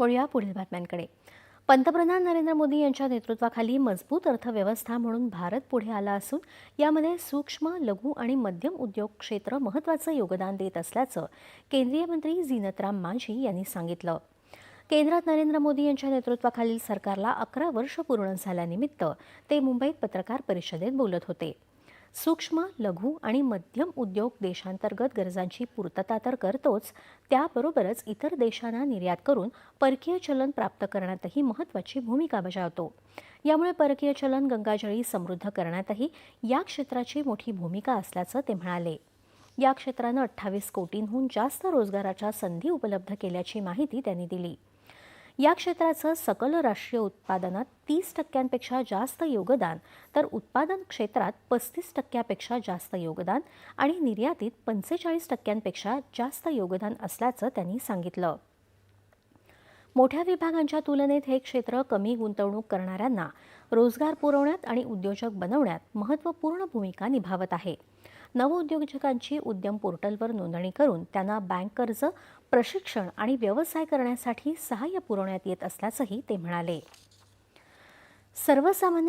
वळूया पुढील बातम्यांकडे. पंतप्रधान नरेंद्र मोदी यांच्या नेतृत्वाखाली मजबूत अर्थव्यवस्था म्हणून भारत पुढे आला असून यामध्ये सूक्ष्म लघु आणि मध्यम उद्योग क्षेत्र महत्त्वाचं योगदान देत असल्याचं केंद्रीय मंत्री झीनतराम मांझी यांनी सांगितलं. केंद्रात नरेंद्र मोदी यांच्या नेतृत्वाखालील सरकारला अकरा वर्ष पूर्ण झाल्यानिमित्त ते मुंबईत पत्रकार परिषदेत बोलत होते. सूक्ष्म लघु आणि मध्यम उद्योग देशांतर्गत गरजांची पूर्तता तर करतोच त्याबरोबरच इतर देशांना निर्यात करून परकीय चलन प्राप्त करण्यातही महत्त्वाची भूमिका बजावतो. यामुळे परकीय चलन गंगाजळी समृद्ध करण्यातही या क्षेत्राची मोठी भूमिका असल्याचं ते म्हणाले. या क्षेत्रानं अठ्ठावीस कोटींहून जास्त रोजगाराच्या संधी उपलब्ध केल्याची माहिती त्यांनी दिली. या क्षेत्राचं सकल राष्ट्रीय उत्पादनात तीस टक्क्यांपेक्षा जास्त योगदान तर उत्पादन क्षेत्रात पस्तीस टक्क्यापेक्षा जास्त योगदान आणि निर्यातीत पंचेचाळीस टक्क्यांपेक्षा जास्त योगदान असल्याचं त्यांनी सांगितलं. मोठ्या विभागांच्या तुलनेत हे क्षेत्र कमी गुंतवणूक करणाऱ्यांना रोजगार पुरवण्यात आणि उद्योजक बनवण्यात महत्त्वपूर्ण भूमिका निभावत आहे. नवउद्योजकांची उद्यम पोर्टलवर नोंदणी करून त्यांना बँक कर्ज प्रशिक्षण आणि व्यवसाय करण्यासाठी सहाय्य पुरवण्यात येत असल्याचंही ते म्हणाले. सर्वसामान्य